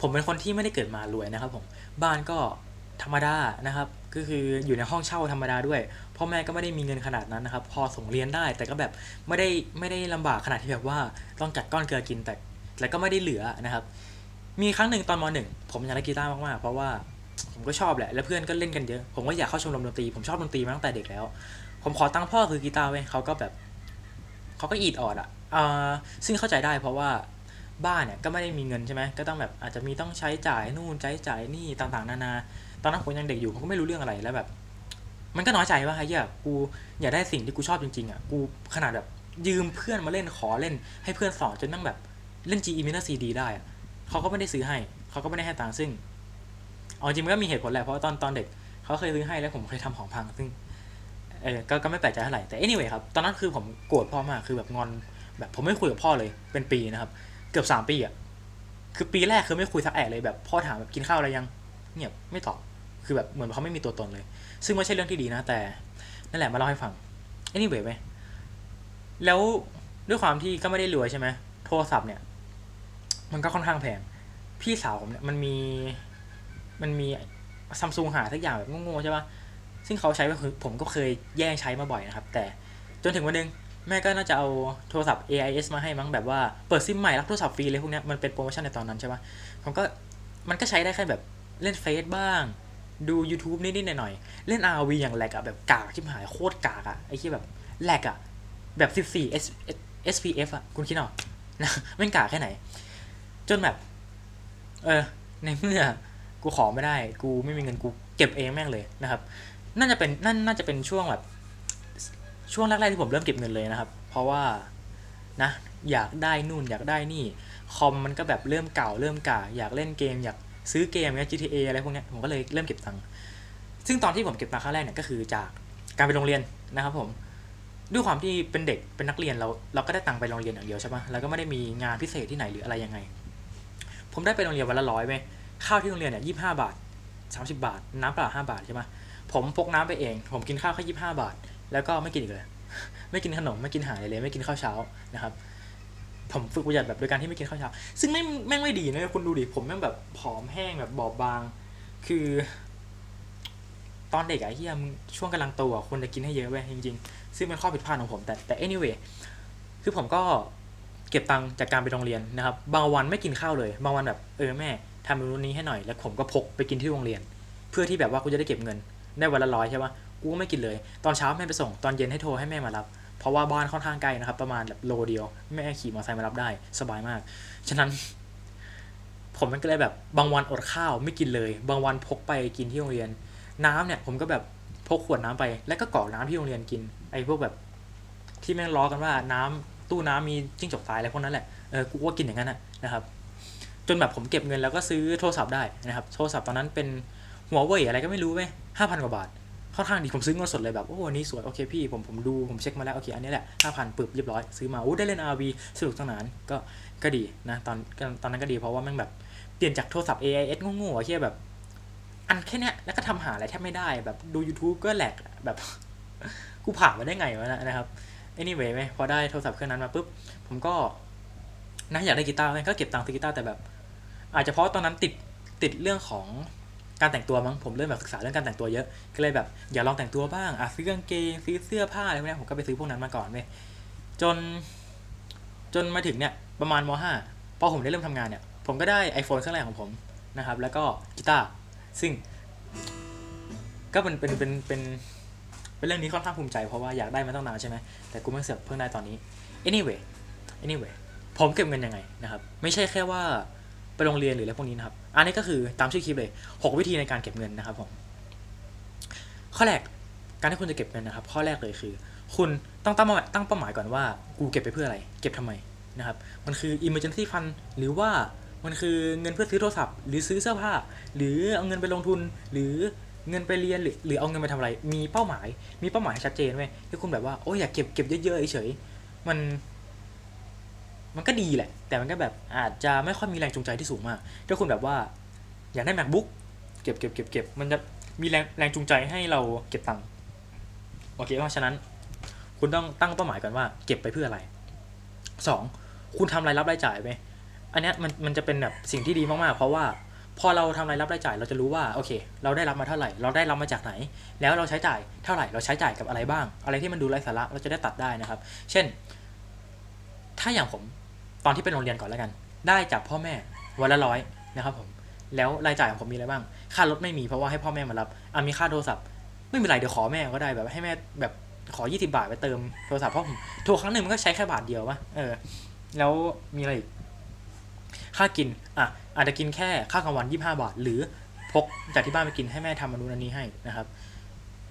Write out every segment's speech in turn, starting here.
ผมเป็นคนที่ไม่ได้เกิดมารวยนะครับผมบ้านก็ธรรมดานะครับ ก็คืออยู่ในห้องเช่าธรรมดาด้วยพ่อแม่ก็ไม่ได้มีเงินขนาดนั้นนะครับ พอส่งเรียนได้แต่ก็แบบไม่ได้ไม่ได้ลำบากขนาดที่แบบว่าต้องจัดก้อนเกลือกินแต่แต่ก็ไม่ได้เหลือนะครับ มีครั้งหนึ่งตอนมหนึ่งผมอยากเล่นกีตาร์มากๆเพราะว่าผมก็ชอบแหละแล้วเพื่อนก็เล่นกันเยอะผมก็อยากเข้าชมรมดนตรีผมชอบดนตรีมาตั้งแต่เด็กแล้ว ผมขอตั้งพ่อซื้อกีตาร์ไว้เขาก็แบบเขาก็อีดออดอะอ่าซึ่งเข้าใจได้เพราะว่า บ้านเนี่ยก็ไม่ได้มีเงินใช่ไหมก็ต้องแบบอาจจะมีต้องใช้จ่ายนู่นใช้จ่ายนี่ต่างๆ นานา ตอนนั้นผมยังเด็กอยู่ผมก็ไม่รู้เรื่องอะไรแล้วแบบ มันก็น้อยใจว่าไอ้เหี้ยกูอยากได้สิ่งที่กูชอบจริงๆอะกูขนาดแบบยืมเพื่อนมาเล่นขอเล่น ให้เพื่อนสอนจนนั่งแบบเล่น G E minor C D ได้อะเขาก็ไม่ได้ซื้อให้เขาก็ไม่ได้ให้ตังค์ซึ่งเอาจริงมันก็มีเหตุผลแหละเพราะตอนตอนเด็กเขาเคยซื้อให้แล้วผมเคยทำของพังซึ่งเออก็ก็ไม่แปลกใจเท่าไหร่แต่ anyway ครับตอนนั้นคือผมโกรธพ่อมากคือแบบงอนแบบผมไม่คุยกับพ่อเลยเป็นปีนะครับ เกือบสามปีอะคือปีแรกคือไม่คุยสักแอะเลยแบบพ่อถามแบบกินข้าวอะไรยังเงียบไม่ตอบคือแบบเหมือนเขาไม่มีตัวตนเลย ซึ่งไม่ใช่เรื่องที่ดีนะแต่นั่นแหละมาเล่าให้ฟัง anyway ไปแล้วด้วยความที่ก็ไม่ได้รวยใช่ไหมโทรศัพท์เนี่ย มันก็ค่อนข้างแพงพี่สาวผมเนี่ยมันมีมันมีซัมซุงหาสักอย่างแบบโง่ๆใช่ปะซึ่งเขาใช้ก็คือผมก็เคยแย่งใช้มาบ่อยนะครับ แต่จนถึงวันหนึง แม่ก็น่าจะเอาโทรศัพท์ AIS มาให้มั้งแบบว่าเปิดซิมใหม่รับโทรศัพท์ฟรีเลยพวกนี้มันเป็นโปรโมชั่นในตอนนั้นใช่ปะผมก็มันก็ใช้ได้แค่แบบเล่นเฟซบ้าง ดู YouTube นิดๆหน่อยๆเล่น RV อย่างแหลกอะแบบกากชิบหายโคตรกากอะไอ้ที่แบบแหลกอะแบบ 14 S SPF อะคุณคิดเอานะแม่งกากแค่ไหน จนแบบ เออ ในเมื่อกูขอไม่ได้ กูไม่มีเงินกูเก็บเองแม่งเลยนะครับน่าจะเป็นนั่นน่าจะเป็นช่วงแบบ ช่วงแรกๆที่ผมเริ่มเก็บเงินเลยนะครับ เพราะว่านะอยากได้นู่นอยากได้นี่คอมมันก็แบบเริ่มเก่าเริ่มก่าอยากเล่นเกม อยากซื้อเกมเงี้ย GTA อะไรพวกเนี้ยผมก็เลยเริ่มเก็บตังค์ซึ่งตอนที่ผมเก็บตังค์ครั้งแรกเนี่ยก็คือจากการไปโรงเรียนนะครับผมด้วยความที่เป็นเด็กเป็นนักเรียนเราเราก็ได้ตังค์ไปโรงเรียนอย่างเดียวใช่ปะแล้วก็ไม่ได้มีงานพิเศษที่ไหนหรืออะไรยังไง ผมได้ไปโรงเรียนวันละร้อยไหมข้าวที่โรงเรียนเนี่ยยี่บห้าบาทสามสิบาท น้ำเปล่าห้าบาทใช่ปะผมพกน้ำไปเอง ผมกินข้าวแค่ยี่บห้าบาท แล้วก็ไม่กินอีกเลย ไม่กินขนมไม่กินอาหารเลย ไม่กินข้าวเช้านะครับ ผมฝึกประหยัดแบบโดยการที่ไม่กินข้าวเช้า ซึ่งแม่แม่งไม่ดีนะคุณดูดิผมแม่งแบบผอมแห้งแบบบอบบาง คือ ตอนเด็กอะเฮียมช่วงกำลังโตอะควรจะกินให้เยอะเว้ยจริงๆ ซึ่งเป็นข้อผิดพลาดของผมแต่แต่ anyway คือผมก็เก็บตังค์จากการไปโรงเรียนนะครับ บางวันไม่กินข้าวเลย บางวันแบบเออแม่ทำเมนูนี้ให้หน่อย แล้วผมก็พกไปกินที่โรงเรียน เพื่อที่แบบว่ากูจะได้เก็บเงิน ได้วันละร้อยใช่ปะ กูก็ไม่กินเลย ตอนเช้าแม่ไปส่ง ตอนเย็นให้โทรให้แม่มารับ เพราะว่าบ้านค่อนข้างไกลนะครับ ประมาณแบบโลเดียว แม่ขี่มอเตอร์ไซค์มารับได้ สบายมาก ฉะนั้น ผมมันก็เลยแบบ บางวันอดข้าวไม่กินเลย บางวันพกไปกินที่โรงเรียน น้ำเนี่ยผมก็แบบพกขวดน้ำไป แล้วก็กรอกน้ำที่โรงเรียนกิน ไอ้พวกแบบ ที่แม่งล้อกันว่าน้ำตู้น้ำมีจิ้งจกตายอะไรพวกนั้นแหละ เออ กูก็กินอย่างนั้นนะนะครับ จนแบบผมเก็บเงินแล้วก็ซื้อโทรศัพท์ได้นะครับ โทรศัพท์ตอนนั้นเป็นหัวเว่ยอะไรก็ไม่รู้ไหมห้าพันกว่าบาท ค่อนข้างดีผมซื้อเงินสดเลยแบบโอ้อันนี้สวยโอเคพี่ผมผมดูผมเช็คมาแล้วโอเคอันนี้แหละห้าพันปึบเรียบร้อยซื้อมาโอ้ได้เล่น RV สนุกสนานก็ก็ดีนะตอนตอนนั้นก็ดีเพราะว่าแม่งแบบเปลี่ยนจากโทรศัพท์ AIS โง่ๆอะแค่แบบ อันแค่เนี้ยแล้วก็ทำหาอะไรแทบไม่ได้แบบดู YouTube ก็แหลกแบบกูผ่านมาได้ไงวะนะนะครับ anyway ไหมพอได้โทรศัพท์เครื่องนั้นมาปุ๊บผมก็นะอยากได้กีตาร์ก็เก็บตังค์ซื้อกีตาร์แต่แบบ อาจจะเพราะตอนนั้นติดติดเรื่องของ การแต่งตัวมั้งผมเริ่มแบบศึกษาเรื่องการแต่งตัวเยอะ ก็เลยแบบอยากลองแต่งตัวบ้างอะซื้อกางเกงซื้อเสื้อผ้าอะไรพวกนี้ผมก็ไปซื้อพวกนั้นมาก่อนเว้ยจน จนมาถึงเนี่ยประมาณมห้าพอผมได้เริ่มทำงานเนี่ย ผมก็ได้ iPhone เครื่องแรกของผมนะครับ แล้วก็กีตาร์ซึ่ง ก็เป็นเป็นเป็นเป็นเป็นเรื่องนี้ค่อนข้างภูมิใจเพราะว่าอยากได้มาตั้งนานใช่ไหมแต่กูไม่เสือกเพิ่งได้ตอนนี้ anyway anyway ผมเก็บเงินยังไงนะครับ ไม่ใช่แค่ว่า ไปโรงเรียนหรืออะไรพวกนี้นะครับ อันนี้ก็คือตามชื่อคลิปเลย 6 วิธีในการเก็บเงินนะครับผมข้อแรกการที่คุณจะเก็บเงินนะครับ ข้อแรกเลยคือ คุณต้องตั้งเป้าตั้งเป้าหมายก่อนว่ากูเก็บไปเพื่ออะไร เก็บทำไมนะครับ มันคือ emergency fund หรือว่ามันคือเงินเพื่อซื้อโทรศัพท์ หรือซื้อเสื้อผ้า หรือเอาเงินไปลงทุนหรือเงินไปเรียนหรือหรือเอาเงินไปทำอะไร มีเป้าหมาย มีเป้าหมายชัดเจนไว้ยที่คุณแบบว่าโอ้ยอยากเก็บเก็บเยอะๆเฉยๆมัน มันก็ดีแหละ แต่มันก็แบบอาจจะไม่ค่อยมีแรงจูงใจที่สูงมาก ถ้าคุณแบบว่าอยากได้ macbook เก็บเก็บเก็บเก็บมันจะมีแรงแรงจูงใจให้เราเก็บตังค์โอเคเพราะฉะนั้น คุณต้องตั้งเป้าหมายก่อนว่าเก็บไปเพื่ออะไรสองคุณทำรายรับรายจ่ายไปอันนี้มันมันจะเป็นแบบสิ่งที่ดีมากๆ เพราะว่าพอเราทำรายรับรายจ่ายเราจะรู้ว่าโอเค เราได้รับมาเท่าไหร่ เราได้รับมาจากไหน แล้วเราใช้จ่ายเท่าไหร่เราใช้จ่ายกับอะไรบ้าง อะไรที่มันดูไร้สาระเราจะได้ตัดได้นะครับ เช่น ถ้าอย่างผม ตอนที่เป็นโรงเรียนก่อนแล้วกัน ได้จากพ่อแม่วันละร้อยนะครับผมแล้วรายจ่ายของผมมีอะไรบ้าง ค่ารถไม่มีเพราะว่าให้พ่อแม่มารับอะมีค่าโทรศัพท์ ไม่เป็นไรเดี๋ยวขอแม่ก็ได้แบบให้แม่แบบขอ 20 บาทไปเติมโทรศัพท์เพราะผมโทรครั้งหนึ่งมันก็ใช้แค่บาทเดียววะเออ แล้วมีอะไรอีกค่ากินอะอาจจะกินแค่ค่ากลางวัน 25 บาท หรือพกจากที่บ้านไปกินให้แม่ทำอนุนันนี้ให้นะครับ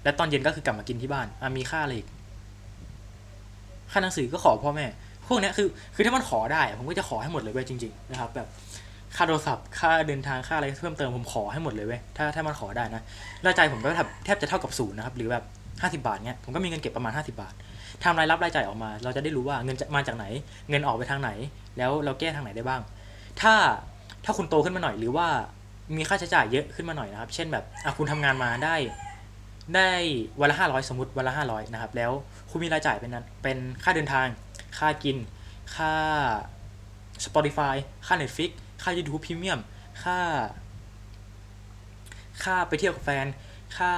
และตอนเย็นก็คือกลับมากินที่บ้านอะมีค่าอะไรอีกค่าหนังสือก็ขอพ่อแม่ พวกนี้คือคือถ้ามันขอได้ ผมก็จะขอให้หมดเลยเว้ยจริงๆนะครับแบบค่าโทรศัพท์ค่าเดินทางค่าอะไรเพิ่มเติมผมขอให้หมดเลยเว้ยถ้าถ้ามันขอได้นะรายจ่ายผมก็แทบจะเท่ากับศูนย์นะครับหรือแบบห้าสิบาทเนี้ยผมก็มีเงินเก็บประมาณห้าสิบาททำรายรับรายจ่ายออกมา เราจะได้รู้ว่าเงินมาจากไหน เงินออกไปทางไหน แล้วเราแก้ทางไหนได้บ้าง ถ้าถ้าคุณโตขึ้นมาหน่อยหรือว่ามีค่าใช้จ่ายเยอะขึ้นมาหน่อยนะครับ เช่นแบบอะคุณทำงานมาได้ ได้วันละห้าร้อยสมมติวันละห้าร้อยนะครับ แล้วคุณมีรายจ่ายเป็นนั้นเป็นค่าเดินทาง ค่ากิน ค่า Spotify ค่า Netflix ค่า YouTube Premium ค่า ค่าไปเที่ยวกับแฟน ค่า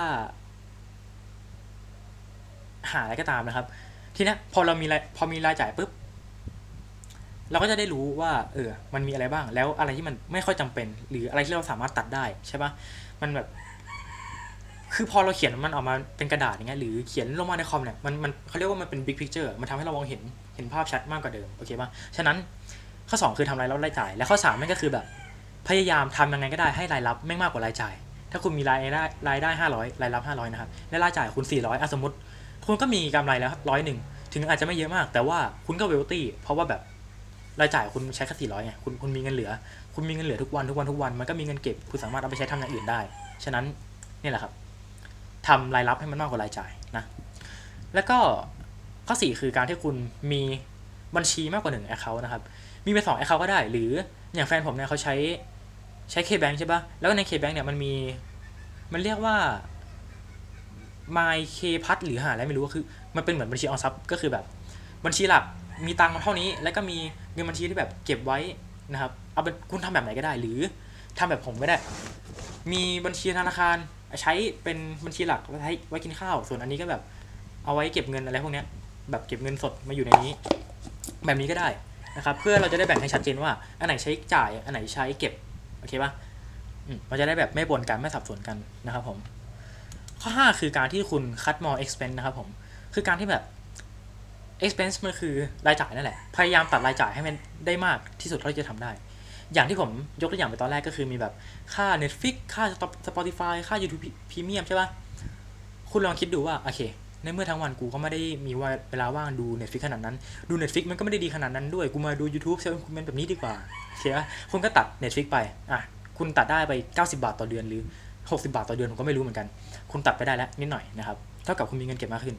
หาอะไรก็ตามนะครับ ทีนี้พอเรามีรายพอมีรายจ่ายปุ๊บ เราก็จะได้รู้ว่า เออ มันมีอะไรบ้าง แล้วอะไรที่มันไม่ค่อยจำเป็น หรืออะไรที่เราสามารถตัดได้ใช่ปะมันแบบ คือพอเราเขียนมันออกมาเป็นกระดาษอย่างเงี้ยหรือเขียนลงมาในคอมเนี่ยมันมันเขาเรียกว่ามันเป็น big picture มันทำให้เรามองเห็นเห็นภาพชัดมากกว่าเดิมโอเคปะฉะนั้นข้อ 2 คือทำรายรับรายจ่าย และข้อ3นั่นก็คือแบบพยายามทำยังไงก็ได้ให้รายรับไม่มากกว่ารายจ่าย ถ้าคุณมีรายได้รายได้ 500 รายรับ 500 นะครับและรายจ่ายคุณ 400อะสมมติ คุณก็มีกำไรแล้วร้อยหนึ่งถึงอาจจะไม่เยอะมาก แต่ว่าคุณก็เวลตี้เพราะว่าแบบรายจ่ายคุณใช้แค่400ไงคุณคุณมีเงินเหลือ คุณมีเงินเหลือทุกวันทุกวันทุกวันมันก็มีเงินเก็บคุณสามารถเอาไปใช้ทำอย่างอื่นได้ ฉะนั้นนี่แหละครับ ทำรายรับให้มันมากกว่ารายจ่ายนะแล้วก็ข้อ 4 คือการที่คุณมีบัญชีมากกว่า1 account นะครับ มีไปสอง account ก็ได้ หรืออย่างแฟนผมเนี่ยเขาใช้ใช้ K-Bank ใช่ปะแล้วใน K-Bank เนี่ยมันมีมันเรียกว่า My K พัทหรือหาอะไรไม่รู้ก็คือ มันเป็นเหมือนบัญชีออมทรัพย์ก็คือแบบ บัญชีหลักมีตังค์เท่านี้ แล้วก็มีเงินบัญชีที่แบบเก็บไว้นะครับ เอาเป็นคุณทำแบบไหนก็ได้ หรือทำแบบผมก็ได้ มีบัญชีธนาคาร ใช้เป็นบัญชีหลักไว้ใช้ไว้กินข้าว ส่วนอันนี้ก็แบบเอาไว้เก็บเงินอะไรพวกเนี้ยแบบเก็บเงินสดมาอยู่ในนี้ แบบนี้ก็ได้นะครับ เพื่อเราจะได้แบ่งให้ชัดเจนว่า อันไหนใช้จ่ายอันไหนใช้เก็บโอเคปะอืมมันจะได้แบบไม่ปนกันไม่สับสนกันนะครับผมข้อ 5 คือการที่คุณ cut more expense นะครับผม คือการที่แบบ expense มันคือรายจ่ายนั่นแหละ พยายามตัดรายจ่ายให้มันได้มากที่สุดเท่าที่จะทำได้ อย่างที่ผมยกตัวอย่างไปตอนแรกก็คือมีแบบค่า Netflix ค่า Spotify ค่า YouTube Premium ใช่ปะคุณลองคิดดูว่า โอเค ในเมื่อทั้งวันกูก็ไม่ได้มีเวลาว่างดู Netflix ขนาดนั้น ดู Netflix มันก็ไม่ได้ดีขนาดนั้นด้วย กูมาดู YouTube เซลล์เป็นแบบนี้ดีกว่าเคปะคุณก็ตัด Netflix ไป อะ คุณตัดได้ไป 90 บาทต่อเดือนหรือ 60 บาทต่อเดือนผมก็ไม่รู้เหมือนกัน คุณตัดไปได้แล้วนิดหน่อยนะครับ เท่ากับคุณมีเงินเก็บมากขึ้น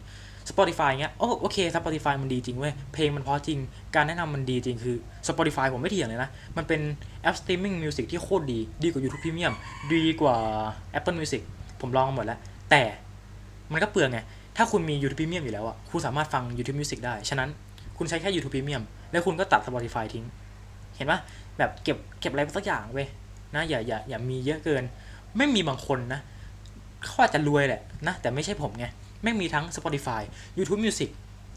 Spotify เงี้ยโอ้โอเค Spotify มันดีจริงเว้ย เพลงมันเพราะจริง การแนะนำมันดีจริงคือ Spotify ผมไม่เถียงเลยนะ มันเป็นแอป streaming music ที่โคตรดี ดีกว่า YouTube Premium ดีกว่า Apple Music ผมลองหมดแล้ว แต่มันก็เปลืองไง ถ้าคุณมี YouTube Premium อยู่แล้วอะ คุณสามารถฟัง YouTube Music ได้ ฉะนั้นคุณใช้แค่ YouTube Premium แล้วคุณก็ตัด Spotify ทิ้ง เห็นปะแบบเก็บเก็บอะไรสักอย่างเว้ยนะอย่าอย่าอย่ามีเยอะเกิน ไม่มีบางคนนะเขาอาจจะรวยแหละนะแต่ไม่ใช่ผมไง ไม่งมีทั้ง Spotify YouTube Music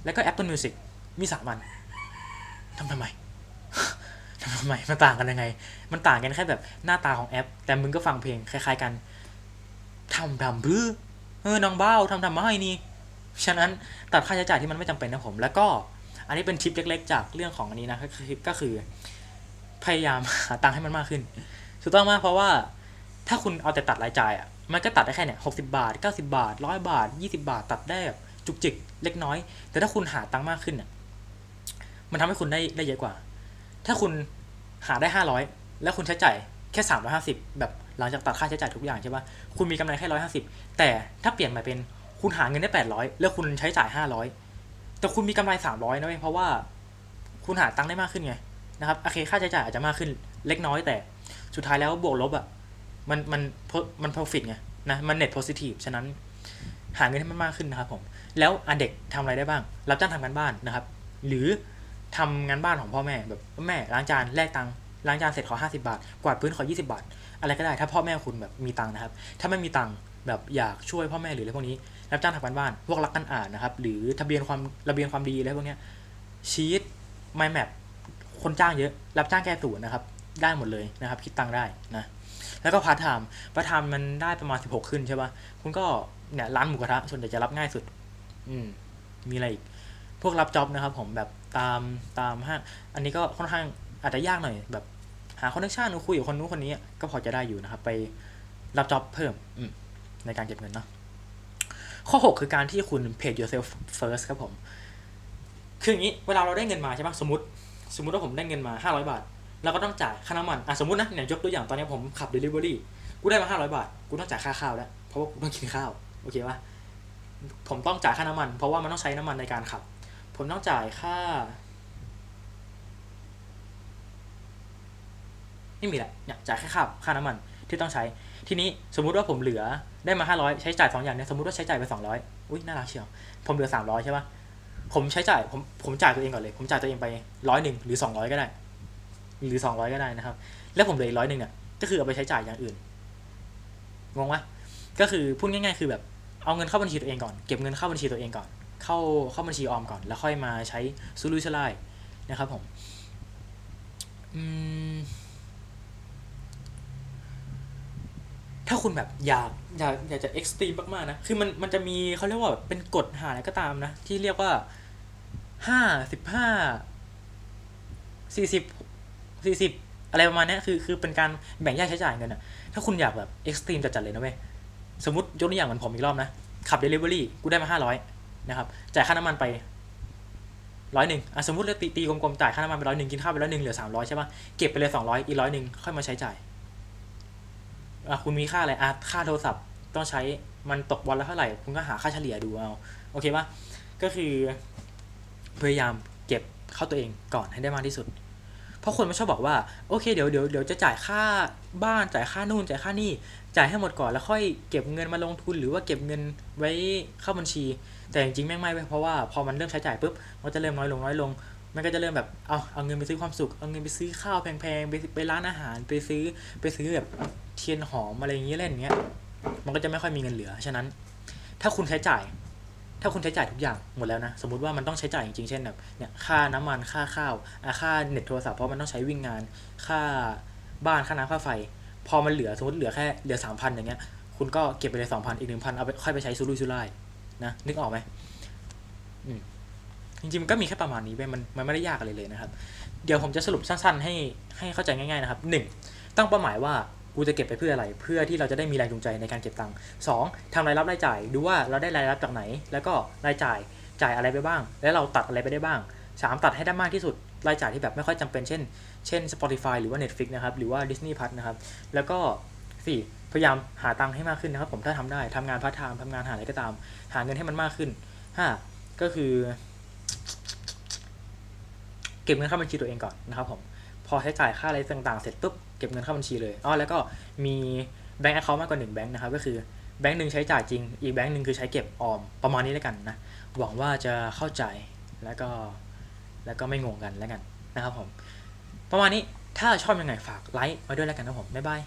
แล้วก็ Apple Music มีสามอันทำทำไมทำทำไมมันต่างกันยังไง มันต่างกันแค่แบบหน้าตาของแอป แต่มึงก็ฟังเพลงคล้ายๆกันทำทำพื้อเออน้องเบ้าทำทำไมนี่ฉะนั้นตัดค่าใช้จ่ายที่มันไม่จำเป็นนะผม แล้วก็อันนี้เป็นทิปเล็ก ๆ จากเรื่องของอันนี้นะก็คือก็คือ พยายามหาตังค์ให้มันมากขึ้นถูกต้องมากเพราะว่าถ้าคุณเอาแต่ตัดรายจ่ายอะ มันก็ตัดได้แค่เนี่ยหกสิบาทเก้าสิบาทร้อยบาทยี่สิบาท ตัดได้แบบจุกจิกเล็กน้อย แต่ถ้าคุณหาตังค์มากขึ้นเนี่ยมันทำให้คุณได้ได้เยอะกว่า ถ้าคุณหาได้ห้าร้อยแล้วคุณใช้จ่ายแค่สามร้อยห้าสิบแบบหลังจากตัดค่าใช้จ่ายทุกอย่างใช่ปะคุณมีกำไรแค่ร้อยห้าสิบแต่ถ้าเปลี่ยนมาเป็นคุณหาเงินได้แปดร้อยแล้วคุณใช้จ่ายห้าร้อยแต่คุณมีกำไรสามร้อยนะเว้ยเพราะว่าคุณหาตังค์ได้มากขึ้นไงนะครับโอเคค่าใช้จ่ายอาจจะมากขึ้นเล็กน้อยแต่สุดท้ายแล้วบวกลบอะ มันมันมัน profit ไงนะมัน net positive ฉะนั้นหาเงินให้มันมากขึ้นนะครับผม แล้วอันเด็กทำอะไรได้บ้าง รับจ้างทำงานบ้านนะครับ หรือทำงานบ้านของพ่อแม่แบบแม่ล้างจานแลกตังค์ล้างจานเสร็จขอ 50 บาท กวาดพื้นขอ 20 บาท อะไรก็ได้ถ้าพ่อแม่คุณแบบมีตังค์นะครับ ถ้าไม่มีตังค์แบบอยากช่วยพ่อแม่หรืออะไรพวกนี้ รับจ้างทำการบ้าน พวกรักกันอ่านนะครับ หรือทะเบียนความระเบียนความดีอะไรพวกนี้ชีตไมแมปคนจ้างเยอะ รับจ้างแก้ศูนย์นะครับ ได้หมดเลยนะครับ คิดตังค์ได้นะ แล้วก็พาร์ทไทม์พาร์ทไทม์มันได้ประมาณ16ขึ้นใช่ปะคุณก็เนี่ยร้านหมูกระทะส่วนใหญ่จะรับง่ายสุด อืม มีอะไรอีก พวกรับจ็อบนะครับ ผมแบบตามตามห้างอันนี้ก็ค่อนข้างอาจจะยากหน่อย แบบ หาคอนเนคชั่นคุยกับคนนู้นคนนี้ ก็พอจะได้อยู่นะครับ ไปรับจ็อบเพิ่ม อืม ในการเก็บเงินเนาะข้อ 6 คือการที่คุณ pay yourself first ครับผม คืออย่างนี้ เวลาเราได้เงินมาใช่ปะสมมติ สมมติว่าผมได้เงินมา 500 บาท เราก็ต้องจ่ายค่าน้ำมันอะสมมตินะเนี่ยยกตัวอย่างตอนนี้ผมขับ delivery กูได้มา 500 บาท กูต้องจ่ายค่าข้าวแล้ว เพราะว่ากูต้องกินข้าว โอเคปะผมต้องจ่ายค่าน้ำมัน เพราะว่ามันต้องใช้น้ำมันในการขับ ผมต้องจ่ายค่า ไม่มีแหละเนี่ยจ่ายแค่ค่าค่าน้ำมันที่ต้องใช้ ทีนี้สมมุติว่าผมเหลือได้มา 500 ใช้จ่ายสองอย่างเนี่ยสมมติว่าใช้จ่ายไป 200 อุ้ยน่ารักเชียว ผมเหลือ 300 ใช่ปะผมใช้จ่ายผมผมจ่ายตัวเองก่อนเลย ผมจ่ายตัวเองไปร้อยหนึ่งหรือ 200 ก็ได้ หรือ200ก็ได้นะครับ แล้วผมเหลืออีกร้อยหนึ่งเนี่ยก็คือเอาไปใช้จ่ายอย่างอื่นงงปะก็คือพูดง่ายๆ คือแบบเอาเงินเข้าบัญชีตัวเองก่อนเก็บเงินเข้าบัญชีตัวเองก่อน เข้าเข้าบัญชีออมก่อน แล้วค่อยมาใช้ซูลุยสไลนะครับผมอืมถ้าคุณแบบอยากอยากอยากจะเอ็กซ์ตรีมมากๆนะคือมันมันจะมีเขาเรียกว่าแบบเป็นกฎหาอะไรก็ตามนะ ที่เรียกว่าห้าสิบห้าสี่สิบ สี่สิบอะไรประมาณนี้คือคือเป็นการแบ่งแยกใช้จ่ายเงินอะถ้าคุณอยากแบบเอ็กซ์ตรีมจัดๆเลยนะเว้ยสมมติยกตัวอย่างเหมือนผมอีกรอบนะ ขับเดลิเวอรี่กูได้มาห้าร้อยนะครับจ่ายค่าน้ำมันไปร้อยหนึ่งอะสมมติเราตีตีกลมๆจ่ายค่าน้ำมันไปร้อยหนึ่งกินข้าวไปร้อยหนึ่งเหลือสามร้อยใช่ปะเก็บไปเลยสองร้อยอีกร้อยหนึ่งค่อยมาใช้จ่ายอะคุณมีค่าอะไรอะค่าโทรศัพท์ต้องใช้มันตกวันละเท่าไหร่ คุณก็หาค่าเฉลี่ยดูเอาโอเคปะก็คือพยายามเก็บเข้าตัวเองก่อนให้ได้มากที่สุด เพราะคนมันชอบบอกว่าโอเคเดี๋ยวเดี๋ยวเดี๋ยวจะจ่ายค่าบ้านจ่ายค่านู่นจ่ายค่านี่ จ่ายให้หมดก่อนแล้วค่อยเก็บเงินมาลงทุนหรือว่าเก็บเงินไว้เข้าบัญชี แต่จริงๆแม่งไม่เพราะว่าพอมันเริ่มใช้จ่ายปุ๊บมันจะเริ่มน้อยลงน้อยลงมันก็จะเริ่มแบบเอาเอาเงินไปซื้อความสุขเอาเงินไปซื้อข้าวแพงๆไปไปร้านอาหารไปซื้อไปซื้อแบบเทียนหอมอะไรอย่างเงี้ยเล่นเงี้ยมันก็จะไม่ค่อยมีเงินเหลือฉะนั้น ถ้าคุณใช้จ่าย ถ้าคุณใช้จ่ายทุกอย่างหมดแล้วนะ สมมติว่ามันต้องใช้จ่ายจริงๆ เช่นแบบเนี่ยค่าน้ำมันค่าข้าวค่าเน็ตโทรศัพท์เพราะมันต้องใช้วิ่งงาน ค่าบ้านค่าน้ำค่าไฟ พอมันเหลือสมมติเหลือแค่เหลือสามพันอย่างเงี้ยคุณก็เก็บไปเลยสองพันอีกหนึ่งพันเอาไปค่อยไปใช้ซูรุ่ยซูร่ายนะนึกออกไหมอืมจริงๆมันก็มีแค่ประมาณนี้ไปมันมันไม่ได้ยากอะไรเลยนะครับ เดี๋ยวผมจะสรุปสั้นๆ ให้ให้เข้าใจง่ายๆนะครับหนึ่งตั้งเป้าหมายว่า กูจะเก็บไปเพื่ออะไร เพื่อที่เราจะได้มีแรงจูงใจในการเก็บตังค์สองทำรายรับรายจ่ายดูว่าเราได้รายรับจากไหน แล้วก็รายจ่ายจ่ายอะไรไปบ้าง แล้วเราตัดอะไรไปได้บ้างสามตัดให้ได้มากที่สุด รายจ่ายที่แบบไม่ค่อยจำเป็นเช่น เช่น Spotify หรือว่า Netflix นะครับ หรือว่า Disney Plus นะครับ แล้วก็สี่พยายามหาตังค์ให้มากขึ้นนะครับ ผมถ้าทำได้ทำงานพาร์ทไทม์ทำงานหาอะไรก็ตาม หาเงินให้มันมากขึ้นห้าก็คือ เก็บเงินเข้าบัญชีตัวเองก่อนนะครับผมพอใช้จ่ายค่าอะไรต่างๆ เสร็จปุ๊บ ก็บเงินเข้าบัญชีเลยอ๋อแล้วก็มีแบงก์แอคเคาท์มากกว่าหนึ่งแบงก์นะครับก็คือแบงก์หนึ่งใช้จ่ายจริง อีกแบงก์หนึ่งคือใช้เก็บออมประมาณนี้แล้วกันนะหวังว่าจะเข้าใจแล้วก็แล้วก็ไม่งงกันแล้วกันนะครับผมประมาณนี้ถ้าชอบยังไงฝากไลค์ไว้ด้วยแล้วกันนะผมบ๊ายบาย